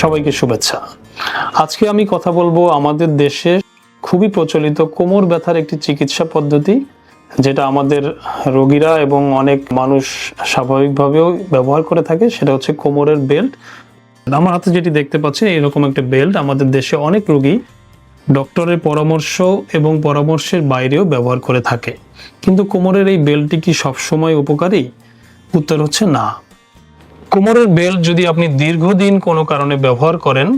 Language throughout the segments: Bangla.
সবাইকে শুভেচ্ছা। আজকে আমি কথা বলব আমাদের দেশে খুবই প্রচলিত কোমর ব্যথার একটি চিকিৎসা পদ্ধতি, যেটা আমাদের রোগীরা এবং অনেক মানুষ স্বাভাবিকভাবেও ব্যবহার করে থাকে, সেটা হচ্ছে কোমরের বেল্ট। আমার হাতে যেটি দেখতে পাচ্ছেন এরকম একটা বেল্ট আমাদের দেশে অনেক রোগী ডক্টরের পরামর্শ এবং পরামর্শের বাইরেও ব্যবহার করে থাকে। কিন্তু কোমরের এই বেল্টটি কি সবসময় উপকারী? উত্তর হচ্ছে না। কোমরের বেল্ট যদি আপনি দীর্ঘদিন কোনো কারণে ব্যবহার করেন,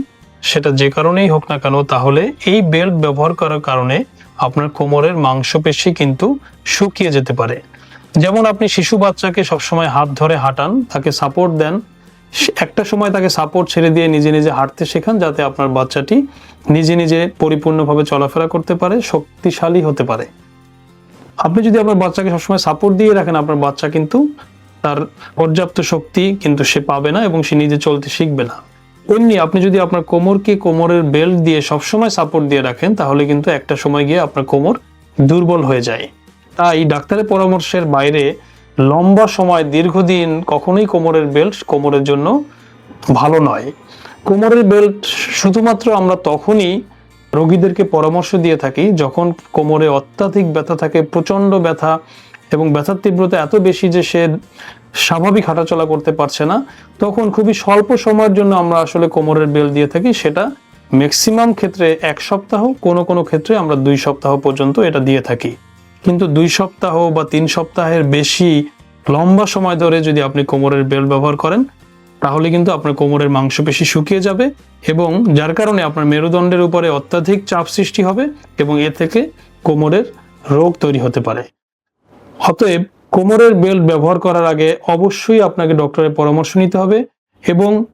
সেটা যে কারণেই হোক না কেন, তাহলে এই বেল্ট ব্যবহার করার কারণে আপনার কোমরের মাংসপেশি কিন্তু শুকিয়ে যেতে পারে। যেমন আপনি শিশু বাচ্চাকে সবসময় হাত ধরে হাঁটান, তাকে সাপোর্ট দেন, একটা সময় তাকে সাপোর্ট ছেড়ে দিয়ে নিজে নিজে হাঁটতে শেখান, যাতে আপনার বাচ্চাটি নিজে নিজে পরিপূর্ণভাবে চলাফেরা করতে পারে, শক্তিশালী হতে পারে। আপনি যদি আপনার বাচ্চাকে সবসময় সাপোর্ট দিয়ে রাখেন, আপনার বাচ্চা কিন্তু তার পর্যাপ্ত শক্তি কিন্তু সে পাবে না এবং সে নিজে চলতে শিখবে না। এমনি আপনি যদি আপনার কোমরকে কোমরের বেল্ট দিয়ে সবসময় সাপোর্ট দিয়ে রাখেন, তাহলে কিন্তু একটা সময় গিয়ে আপনার কোমর দুর্বল হয়ে যায়। তাই ডাক্তারের পরামর্শের বাইরে লম্বা সময়, দীর্ঘদিন কখনোই কোমরের বেল্ট কোমরের জন্য ভালো নয়। কোমরের বেল্ট শুধুমাত্র আমরা তখনই রোগীদেরকে পরামর্শ দিয়ে থাকি যখন কোমরে অত্যাধিক ব্যথা থাকে, প্রচণ্ড ব্যথা এবং ব্যথার তীব্রতা এত বেশি যে সে স্বাভাবিক হাঁটাচলা করতে পারছে না, তখন খুবই স্বল্প সময়ের জন্য আমরা আসলে কোমরের বেল দিয়ে থাকি। সেটা ম্যাক্সিমাম ক্ষেত্রে এক সপ্তাহ, কোনো কোনো ক্ষেত্রে আমরা দুই সপ্তাহ পর্যন্ত এটা দিয়ে থাকি। কিন্তু দুই সপ্তাহ বা তিন সপ্তাহের বেশি লম্বা সময় ধরে যদি আপনি কোমরের বেল্ট ব্যবহার করেন, তাহলে কিন্তু আপনার কোমরের মাংসপেশি শুকিয়ে যাবে এবং যার কারণে আপনার মেরুদণ্ডের উপরে অত্যাধিক চাপ সৃষ্টি হবে এবং এ থেকে কোমরের রোগ তৈরি হতে পারে। অতএব কোমরের বেল্ট ব্যবহার করার আগে অবশ্যই আপনাকে ডক্টরের পরামর্শ নিতে হবে এবং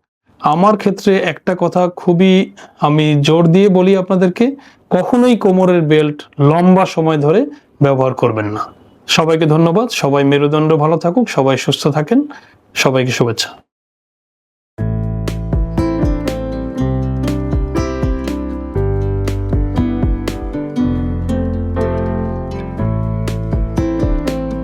আমার ক্ষেত্রে একটা কথা খুবই আমি জোর দিয়ে বলি আপনাদেরকে, কখনোই কোমরের বেল্ট লম্বা সময় ধরে ব্যবহার করবেন না। সবাইকে ধন্যবাদ, সবাই মেরুদণ্ড ভালো থাকুক, সবাই সুস্থ থাকেন, সবাইকে শুভেচ্ছা।